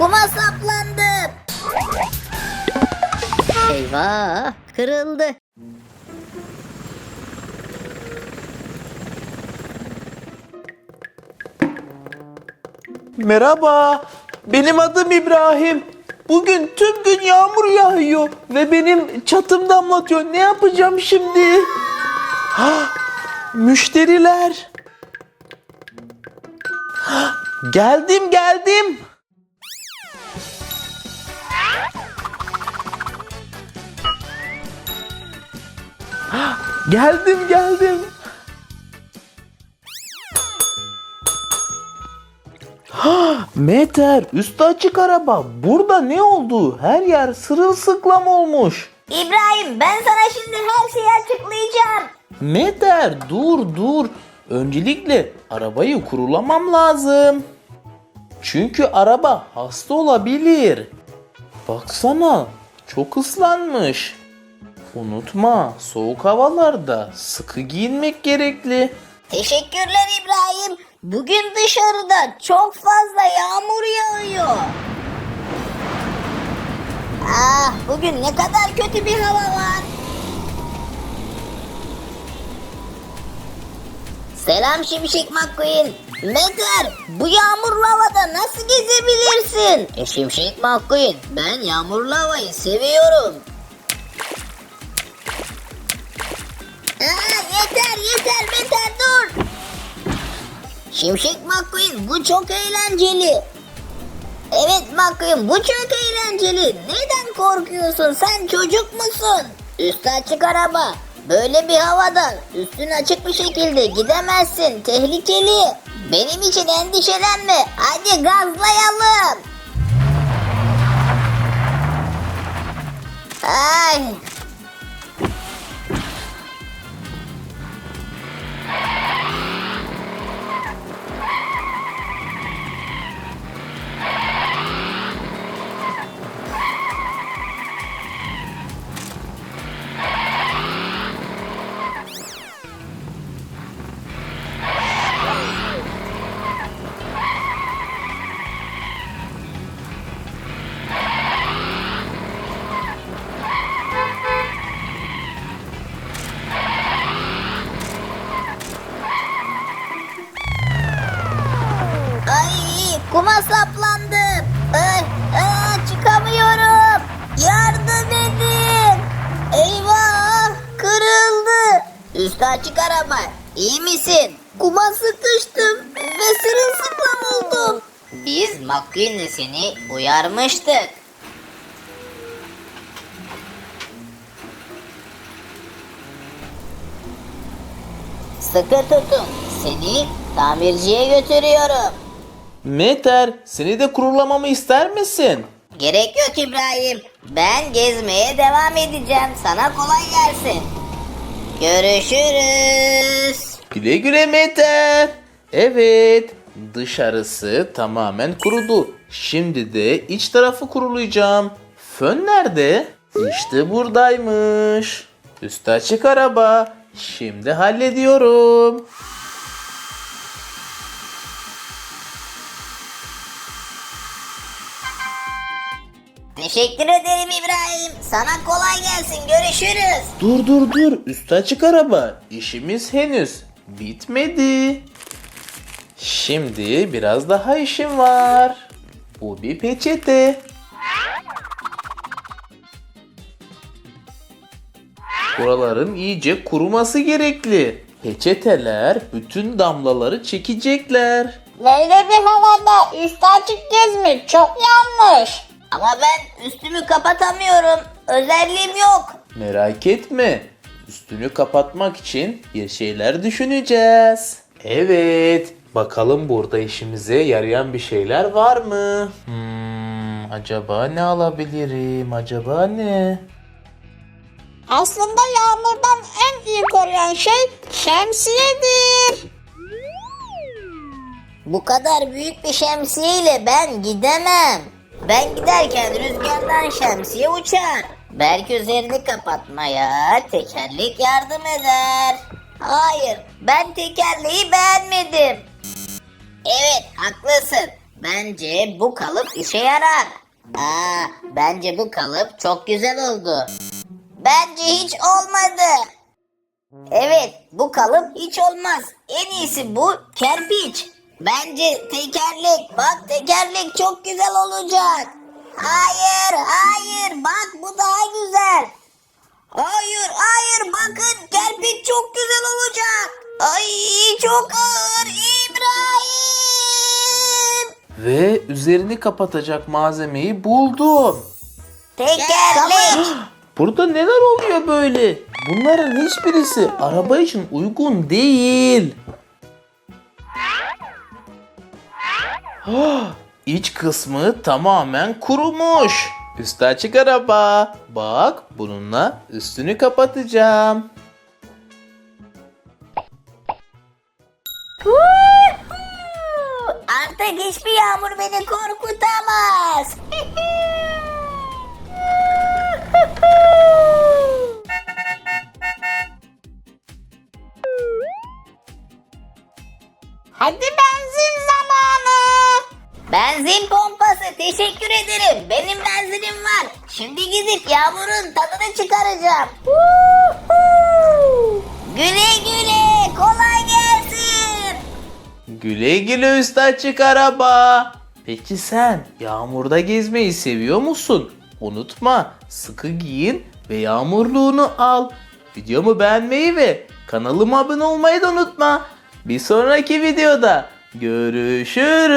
kuma saplandım. Eyvah kırıldı. Merhaba, benim adım İbrahim. Bugün tüm gün yağmur yağıyor ve benim çatım damlatıyor. Ne yapacağım şimdi? Ha, müşteriler. Ha, geldim geldim. geldim geldim. Meter, üstü açık araba. Burada ne oldu? Her yer sırılsıklam olmuş. İbrahim ben sana şimdi her şeyi açıklayacağım. Meter, dur dur. Öncelikle arabayı kurulamam lazım. Çünkü araba hasta olabilir. Baksana, çok ıslanmış. Unutma, soğuk havalarda sıkı giyinmek gerekli. Teşekkürler İbrahim. Bugün dışarıda çok fazla yağmur yağıyor. Ah bugün ne kadar kötü bir hava var. Selam Şimşek McQueen. Meter bu yağmurlu havada nasıl gezebilirsin? E Şimşek McQueen ben yağmurlu havayı seviyorum. Şimşek McQueen bu çok eğlenceli. Evet McQueen bu çok eğlenceli. Neden korkuyorsun sen çocuk musun? Üstü açık araba. Böyle bir havada üstün açık bir şekilde gidemezsin. Tehlikeli. Benim için endişelenme. Hadi gazlayalım. Ay. Kuma saplandım. Ay, ay, çıkamıyorum. Yardım edin. Eyvah kırıldı. Üstü açık araba. İyi misin? Kuma sıkıştım ve sırılsıklam oldum. Biz McQueen'le seni uyarmıştık. Sıkı tutun. Seni tamirciye götürüyorum. Meter, seni de kurulamamı ister misin? Gerek yok İbrahim. Ben gezmeye devam edeceğim. Sana kolay gelsin. Görüşürüz. Güle güle Meter. Evet, dışarısı tamamen kurudu. Şimdi de iç tarafı kurulayacağım. Fön nerede? İşte buradaymış. Üstü açık araba. Şimdi hallediyorum. Teşekkür ederim İbrahim. Sana kolay gelsin. Görüşürüz. Dur dur dur, üstü açık araba. İşimiz henüz bitmedi. Şimdi biraz daha işim var. Bu bir peçete. Buraların iyice kuruması gerekli. Peçeteler bütün damlaları çekecekler. Böyle bir havada üstü açık gezmek çok yanlış. Ama ben üstümü kapatamıyorum. Özelliğim yok. Merak etme. Üstünü kapatmak için bir şeyler düşüneceğiz. Evet. Bakalım burada işimize yarayan bir şeyler var mı? Hmm, acaba ne alabilirim? Acaba ne? Aslında yağmurdan en iyi koruyan şey şemsiyedir. Bu kadar büyük bir şemsiyeyle ben gidemem. Ben giderken rüzgardan şemsiye uçar. Belki üzerini kapatmaya tekerlek yardım eder. Hayır, ben tekerleği beğenmedim. Evet, haklısın. Ben Bence bu kalıp işe yarar. Aa, bence bu kalıp çok güzel oldu. Bence hiç olmadı. Evet, bu kalıp hiç olmaz. En iyisi bu kerpiç. Bence tekerlek. Bak tekerlek çok güzel olacak. Hayır, hayır. Bak bu daha güzel. Hayır, hayır. Bakın kerpiç çok güzel olacak. Ay çok ağır İbrahim. Ve üzerini kapatacak malzemeyi buldum. Tekerlek. Burada neler oluyor böyle? Bunların hiçbirisi araba için uygun değil. İç kısmı tamamen kurumuş. Üstü açık araba. Bak bununla üstünü kapatacağım. Artık hiçbir yağmur beni korkutamaz. Hadi zamanı. Benzin pompası teşekkür ederim. Benim benzinim var. Şimdi gidip yağmurun tadını çıkaracağım. güle güle kolay gelsin. Güle güle üstü açık araba. Peki sen yağmurda gezmeyi seviyor musun? Unutma sıkı giyin ve yağmurluğunu al. Videomu beğenmeyi ve kanalıma abone olmayı da unutma. Bir sonraki videoda görüşürüz.